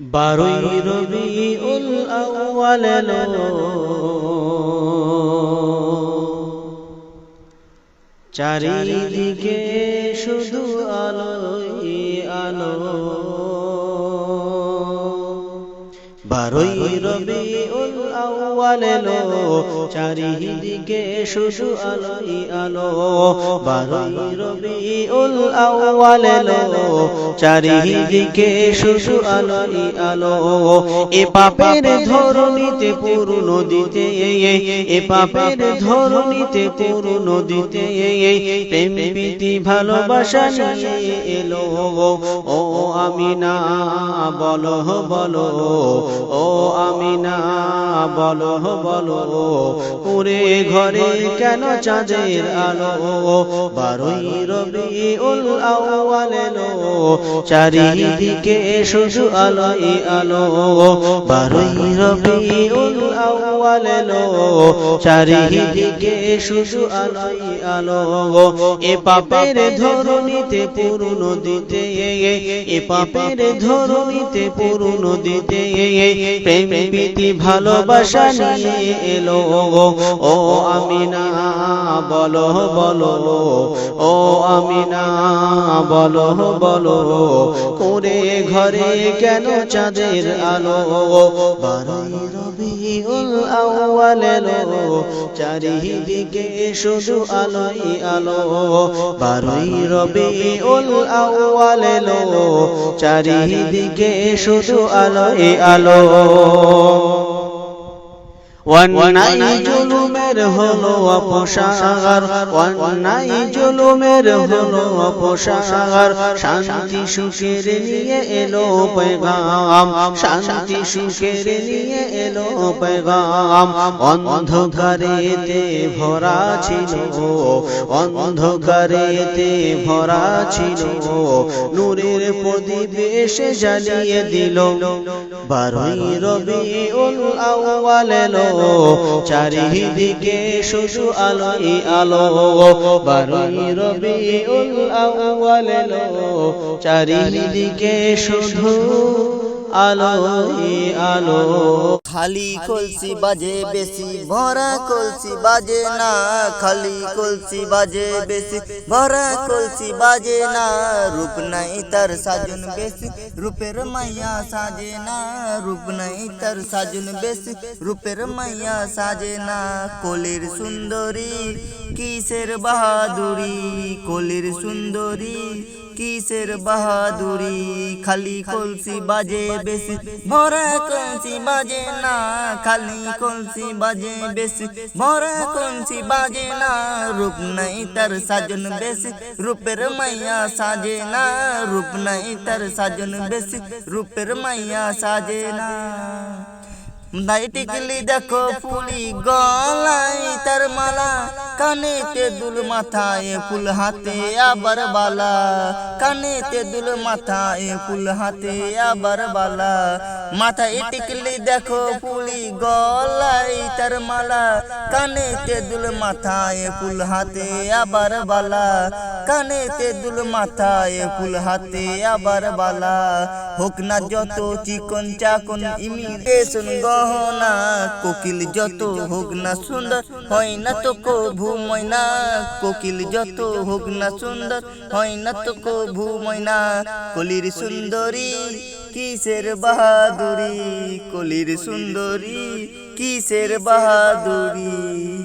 বারোই রবি উল আউয়াল। চারিদিকে শুধু আলোই আলো। বারোই রবি এলো চারিদিকে শুধু আলোই আলো। বারোই রবি উল আউয়াল চারিদিকে শুধু আলোই আলো। এ পাপের ধরণীতে পূর্ণ দিতে, এ পাপের ধরণীতে পূর্ণ দিতে, প্রেম, প্রীতি, ভালোবাসা নিয়ে এলো। ও আমিনা, বলো বলো, ও আমিনা বলো বলো পুরে ঘরে কেন চাঁদের আলো? বারোই রবি উল আউয়াল চারিদিকে শুধু আলোই আলো। বারোই রবি উল আউয়াল চারিদিকে শুধু আলোই আলো। এ পাপের ধরণীতে পূর্ণ দিতে এ পাপের ধরণীতে পূর্ণ দিতে প্রেম, প্রীতি, ভালোবাসা নিয়ে এলো, ও আমিনা, বলো বলো, ও আমিনা, বলো বলো, করে ঘরে কেন চাঁদের আলো চারিদিকে শুধু আলোই আলো, বারোই রবিউল আউয়াল এলো চারিদিকে শুধু আলোই আলো। অন্যায় জুলুমের হলো অপসার অন্যায় জুলুমের হলো অপসার শান্তি সুখের নিয়ে এলো পেগাম, শান্তি সুখের নিয়ে এলো পেগাম। অন্ধকারেতে ভরা ছিল, অন্ধকারেতে ভরা ছিল। নূরের প্রদীপ জ্বালিয়ে দিল। বারোই রবি উল আউয়াল এলো চারিদিকে শুধু আলোই আলো। বারোই রবি আউয়াল চারিদিকে শুধু আলোই আলো। খালি কলসি বাজে বেশি, ভরা কলসি বাজে না। খালি কলসি বাজে বেশি, ভরা কলসি বাজে না। রূপ নাই তার সাজন বেশি, রূপের মাইয়া সাজে না। রূপ নাই তার সাজন বেশি, রূপের মাইয়া সাজে না। কলির সুন্দরী, কিসের বাহাদুরি? কলির সুন্দরী কিসের বাহাদুরি? খালি কলসি বাজে বেশি। ভরা কলসি বাজে না, খালি কলসি বাজে বেশি। ভরা কলসি বাজে না, রূপ নাই তার সাজন বেশি। রূপের মাইয়া সাজে না, রূপ নাই তার সাজন বেশি। রূপের মাইয়া সাজে না। দাই টিকলি দেখো ফুলি গলাই তার মালা। কানেতে দুল মাথায় ফুল হাতে আবার বালা কানেতে দুল মাথায় ফুল হাতে আবার বালা মাথায় টিকলি দেখো ফুলি গলাই, তার মালা, কানেতে দুল মাথায় ফুল হাতে আবার বালা, কানেতে দুল মাথায় ফুল হাতে আবার বালা। হোক না যত চিকন চাকন ইমিটেশন গহনা, কোকিল যত হোক না সুন্দর হয় না তো কভু ময়না। কোকিল যত হোক না সুন্দর হয় না তো কভু ময়না। কলির সুন্দরী কিসের বাহাদুরি? কলির সুন্দরী কিসের বাহাদুরি?